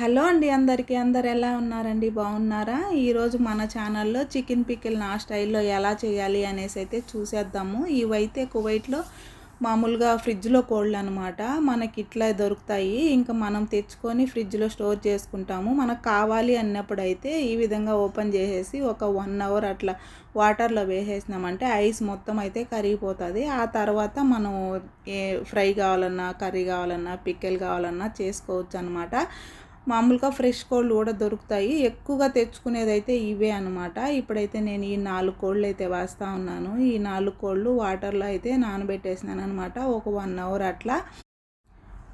Hello అండి అందరికీ. అందరు ఎలా ఉన్నారండి? బాగున్నారా? ఈరోజు మన ఛానల్లో చికెన్ పికిల్ నా స్టైల్లో ఎలా చేయాలి అనేసి అయితే చూసేద్దాము. ఇవైతే కువైట్లో మామూలుగా ఫ్రిడ్జ్లో కోళ్ళు అనమాట మనకి ఇట్లా దొరుకుతాయి. ఇంకా మనం తెచ్చుకొని ఫ్రిడ్జ్లో స్టోర్ చేసుకుంటాము. మనకు కావాలి అన్నప్పుడు అయితే ఈ విధంగా ఓపెన్ చేసేసి ఒక వన్ అవర్ అట్లా వాటర్లో వేసేసినామంటే ఐస్ మొత్తం అయితే కరిగిపోతుంది. ఆ తర్వాత మనం ఏ ఫ్రై కావాలన్నా కర్రీ కావాలన్నా పిక్కెల్ కావాలన్నా చేసుకోవచ్చు అనమాట మామూలుగా ఫ్రెష్ కోళ్ళు కూడా దొరుకుతాయి. ఎక్కువగా తెచ్చుకునేది అయితే ఇవే అనమాట ఇప్పుడైతే నేను ఈ నాలుగు కోళ్ళు అయితే వేస్తూ ఉన్నాను. ఈ నాలుగు కోళ్ళు వాటర్లో అయితే నానబెట్టేసినాను అనమాట ఒక వన్ అవర్ అట్లా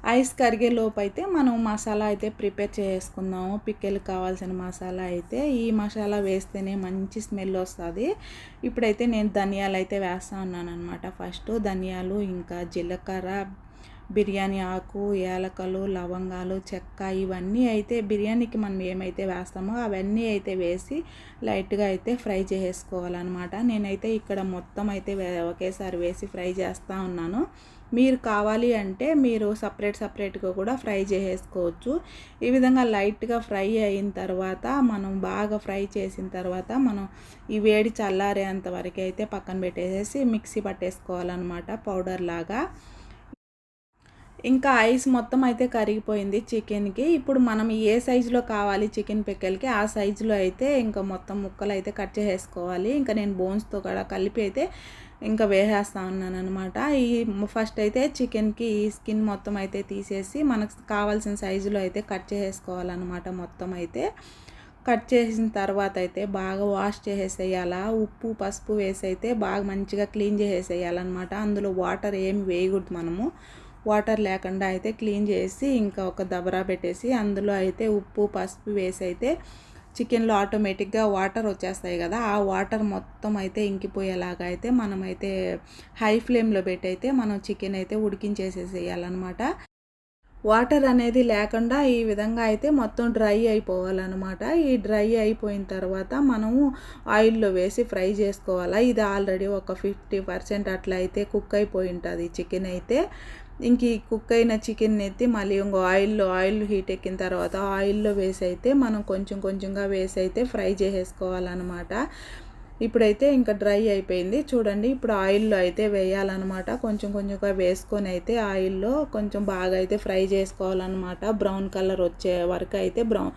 ఐస్ కరిగే లోపు అయితే మనం మసాలా అయితే ప్రిపేర్ చేసుకుందాము. పిక్కెలు కావాల్సిన మసాలా అయితే. ఈ మసాలా వేస్తేనే మంచి స్మెల్ వస్తుంది. ఇప్పుడైతే నేను ధనియాలు అయితే వేస్తూ ఉన్నాను అనమాట ఫస్ట్ ధనియాలు ఇంకా జీలకర్ర బిర్యానీ ఆకు యాలకలు లవంగాలు చెక్క ఇవన్నీ అయితే బిర్యానీకి మనం ఏమైతే వేస్తామో అవన్నీ అయితే వేసి లైట్గా అయితే ఫ్రై చేసుకోవాలన్నమాట నేనైతే ఇక్కడ మొత్తం అయితే ఒకేసారి వేసి ఫ్రై చేస్తూ ఉన్నాను. మీరు కావాలి అంటే మీరు సపరేట్ సపరేట్గా కూడా ఫ్రై చేసేసుకోవచ్చు. ఈ విధంగా లైట్గా ఫ్రై అయిన తర్వాత మనం బాగా ఫ్రై చేసిన తర్వాత మనం ఈ వేడి చల్లారేంత వరకు అయితే పక్కన పెట్టేసేసి మిక్సీ పట్టేసుకోవాలన్నమాట పౌడర్ లాగా. ఇంకా ఐస్ మొత్తం అయితే కరిగిపోయింది చికెన్కి. ఇప్పుడు మనం ఏ సైజులో కావాలి చికెన్ పిక్కలకి ఆ సైజులో అయితే ఇంకా మొత్తం ముక్కలు అయితే కట్ చేసేసుకోవాలి. ఇంకా నేను బోన్స్తో కూడా కలిపి అయితే ఇంకా వేసేస్తా ఉన్నాను అనమాట ఈ ఫస్ట్ అయితే చికెన్కి ఈ స్కిన్ మొత్తం అయితే తీసేసి మనకు కావాల్సిన సైజులో అయితే కట్ చేసేసుకోవాలన్నమాట మొత్తం అయితే. కట్ చేసిన తర్వాత అయితే బాగా వాష్ చేసేసేయాలా ఉప్పు పసుపు వేసి అయితే బాగా మంచిగా క్లీన్ చేసేసేయాలన్నమాట. అందులో వాటర్ ఏమి వేయకూడదు మనము. వాటర్ లేకుండా అయితే క్లీన్ చేసి ఇంకా ఒక దబరా పెట్టేసి అందులో అయితే ఉప్పు పసుపు వేసి అయితే చికెన్లో ఆటోమేటిక్గా వాటర్ వచ్చేస్తాయి కదా ఆ వాటర్ మొత్తం అయితే ఇంకిపోయేలాగా అయితే మనమైతే హై ఫ్లేమ్లో పెట్టి అయితే మనం చికెన్ అయితే ఉడికించేసేసేయాలన్నమాట. వాటర్ అనేది లేకుండా ఈ విధంగా అయితే మొత్తం డ్రై అయిపోవాలన్నమాట. ఈ డ్రై అయిపోయిన తర్వాత మనము ఆయిల్లో వేసి ఫ్రై చేసుకోవాలా? ఇది ఆల్రెడీ ఒక ఫిఫ్టీ పర్సెంట్ అట్లా అయితే కుక్ అయిపోయి ఉంటుంది చికెన్ అయితే. ఇంక ఈ కుక్ అయిన చికెన్ ఎత్తి మళ్ళీ ఇంకో ఆయిల్లో ఆయిల్ హీట్ ఎక్కిన తర్వాత ఆయిల్లో వేసి అయితే మనం కొంచెం కొంచెంగా వేసి అయితే ఫ్రై చేసేసుకోవాలన్నమాట. ఇప్పుడైతే ఇంకా డ్రై అయిపోయింది. చూడండి ఇప్పుడు ఆయిల్లో అయితే వేయాలన్నమాట. కొంచెం కొంచెంగా వేసుకొని అయితే ఆయిల్లో కొంచెం బాగా అయితే ఫ్రై చేసుకోవాలన్నమాట. బ్రౌన్ కలర్ వచ్చే వరకు అయితే బ్రౌన్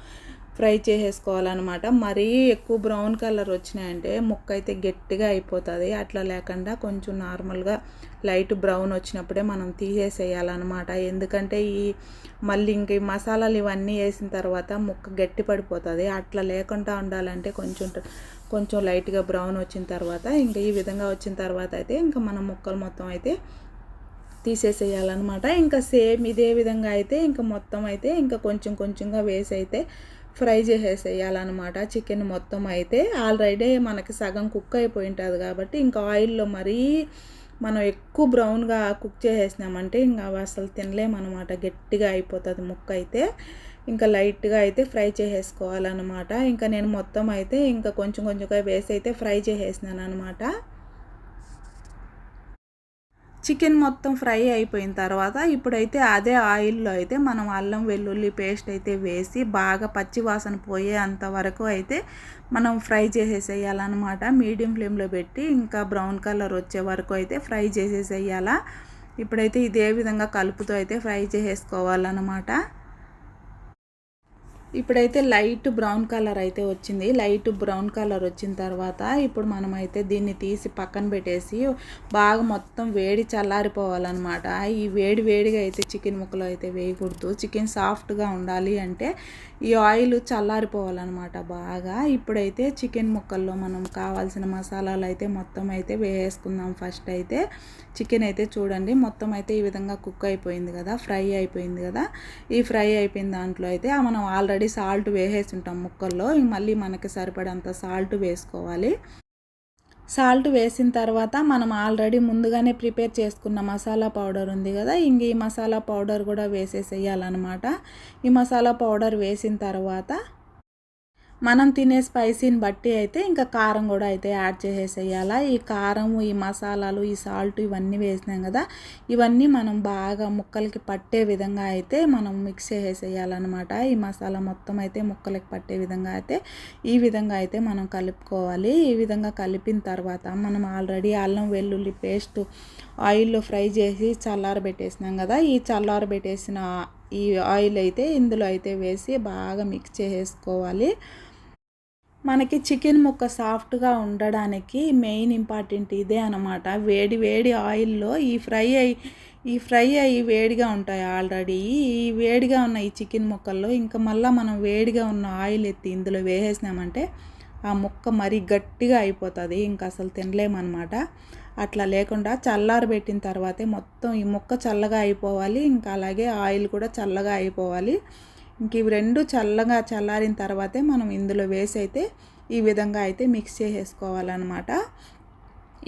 ఫ్రై చేసేసుకోవాలన్నమాట. మరీ ఎక్కువ బ్రౌన్ కలర్ వచ్చినాయంటే ముక్క అయితే గట్టిగా అయిపోతుంది. అట్లా లేకుండా కొంచెం నార్మల్గా లైట్ బ్రౌన్ వచ్చినప్పుడే మనం తీసేసేయాలన్నమాట. ఎందుకంటే ఈ మళ్ళీ ఇంక ఈ మసాలాలు ఇవన్నీ వేసిన తర్వాత ముక్క గట్టి పడిపోతుంది. అట్లా లేకుండా ఉండాలంటే కొంచెం కొంచెం లైట్గా బ్రౌన్ వచ్చిన తర్వాత ఇంకా ఈ విధంగా వచ్చిన తర్వాత అయితే ఇంకా మనం ముక్కలు మొత్తం అయితే తీసేసేయాలన్నమాట. ఇంకా సేమ్ ఇదే విధంగా అయితే ఇంకా మొత్తం అయితే ఇంకా కొంచెం కొంచెంగా వేసి అయితే ఫ్రై చేసేసేయాలన్నమాట. చికెన్ మొత్తం అయితే ఆల్రెడీ మనకి సగం కుక్ అయిపోయి ఉంటుంది కాబట్టి ఇంకా ఆయిల్లో మరీ మనం ఎక్కువ బ్రౌన్గా కుక్ చేసేసినామంటే ఇంకా అవి అసలు తినలేమన్నమాట. గట్టిగా అయిపోతుంది ముక్క అయితే. ఇంకా లైట్గా అయితే ఫ్రై చేసేసుకోవాలన్నమాట. ఇంకా నేను మొత్తం అయితే ఇంకా కొంచెం కొంచెంగా వేసి అయితే ఫ్రై చేసేసినాను అనమాట చికెన్ మొత్తం ఫ్రై అయిపోయిన తర్వాత ఇప్పుడైతే అదే ఆయిల్లో అయితే మనం అల్లం వెల్లుల్లి పేస్ట్ అయితే వేసి బాగా పచ్చి వాసన పోయే అంతవరకు అయితే మనం ఫ్రై చేసేసేయాలన్నమాట. మీడియం ఫ్లేమ్లో పెట్టి ఇంకా బ్రౌన్ కలర్ వచ్చే వరకు అయితే ఫ్రై చేసేసేయాలా. ఇప్పుడైతే ఇదే విధంగా కలుపుతో అయితే ఫ్రై చేసేసుకోవాలన్నమాట. ఇప్పుడైతే లైట్ బ్రౌన్ కలర్ అయితే వచ్చింది. లైట్ బ్రౌన్ కలర్ వచ్చిన తర్వాత ఇప్పుడు మనమైతే దీన్ని తీసి పక్కన పెట్టేసి బాగా మొత్తం వేడి చల్లారిపోవాలన్నమాట. ఈ వేడి వేడిగా అయితే చికెన్ ముక్కలు అయితే వేయకూడదు. చికెన్ సాఫ్ట్గా ఉండాలి అంటే ఈ ఆయిల్ చల్లారిపోవాలన్నమాట బాగా. ఇప్పుడైతే చికెన్ ముక్కల్లో మనం కావాల్సిన మసాలాలు అయితే మొత్తం అయితే వేసుకుందాం ఫస్ట్ అయితే. చికెన్ అయితే చూడండి మొత్తం అయితే ఈ విధంగా కుక్ అయిపోయింది కదా ఫ్రై అయిపోయింది కదా. ఈ ఫ్రై అయిపోయిన దాంట్లో అయితే మనం ఆల్రెడీ ఆల్రెడీ సాల్ట్ వేసేసి ఉంటాం ముక్కల్లో మళ్ళీ మనకి సరిపడంత సాల్ట్ వేసుకోవాలి. సాల్ట్ వేసిన తర్వాత మనం ఆల్రెడీ ముందుగానే ప్రిపేర్ చేసుకున్న మసాలా పౌడర్ ఉంది కదా. ఇంక ఈ మసాలా పౌడర్ కూడా వేసేసేయాలన్నమాట. ఈ మసాలా పౌడర్ వేసిన తర్వాత మనం తినే స్పైసీని బట్టి అయితే ఇంకా కారం కూడా అయితే యాడ్ చేసేసేయాలా. ఈ కారం ఈ మసాలాలు ఈ సాల్ట్ ఇవన్నీ వేసినాం కదా. ఇవన్నీ మనం బాగా ముక్కలకి పట్టే విధంగా అయితే మనం మిక్స్ చేసేసేయాలన్నమాట. ఈ మసాలా మొత్తం అయితే ముక్కలకి పట్టే విధంగా అయితే ఈ విధంగా అయితే మనం కలుపుకోవాలి. ఈ విధంగా కలిపిన తర్వాత మనం ఆల్రెడీ అల్లం వెల్లుల్లి పేస్ట్ ఆయిల్లో ఫ్రై చేసి చల్లారబెట్టేసినాం కదా. ఈ చల్లారబెట్టేసిన ఈ ఆయిల్ అయితే ఇందులో అయితే వేసి బాగా మిక్స్ చేసేసుకోవాలి. మనకి చికెన్ ముక్క సాఫ్ట్గా ఉండడానికి మెయిన్ ఇంపార్టెంట్ ఇదే అనమాట వేడి వేడి ఆయిల్లో ఈ ఫ్రై అయ్యి ఈ ఫ్రై అయ్యి వేడిగా ఉంటాయి ఆల్రెడీ. ఈ వేడిగా ఉన్న ఈ చికెన్ ముక్కల్లో ఇంకా మళ్ళీ మనం వేడిగా ఉన్న ఆయిల్ ఎత్తి ఇందులో వేసేసినామంటే ఆ ముక్క మరీ గట్టిగా అయిపోతుంది. ఇంకా అసలు తినలేమన్నమాట. అట్లా లేకుండా చల్లారబెట్టిన తర్వాతే మొత్తం ఈ ముక్క చల్లగా అయిపోవాలి. ఇంకా అలాగే ఆయిల్ కూడా చల్లగా అయిపోవాలి. ఇంక ఇవి రెండు చల్లగా చల్లారిన తర్వాతే మనం ఇందులో వేసి అయితే ఈ విధంగా అయితే మిక్స్ చేసేసుకోవాలన్నమాట.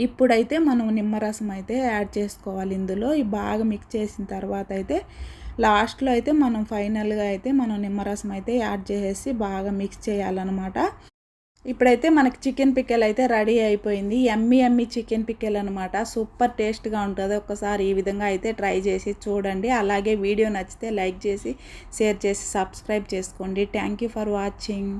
ఇప్పుడైతే మనం నిమ్మరసం అయితే యాడ్ చేసుకోవాలి ఇందులో. ఈ బాగా మిక్స్ చేసిన తర్వాత అయితే లాస్ట్లో అయితే మనం ఫైనల్గా అయితే మనం నిమ్మరసం అయితే యాడ్ చేసేసి బాగా మిక్స్ చేయాలన్నమాట. ఇప్పుడైతే మనకి చికెన్ పిక్కెల్ అయితే రెడీ అయిపోయింది. ఎమ్మి ఎమ్మి చికెన్ పిక్కెల్ అనమాట సూపర్ టేస్ట్గా ఉంటుంది. ఒకసారి ఈ విధంగా అయితే ట్రై చేసి చూడండి. అలాగే వీడియో నచ్చితే లైక్ చేసి షేర్ చేసి సబ్స్క్రైబ్ చేసుకోండి. Thank you for watching.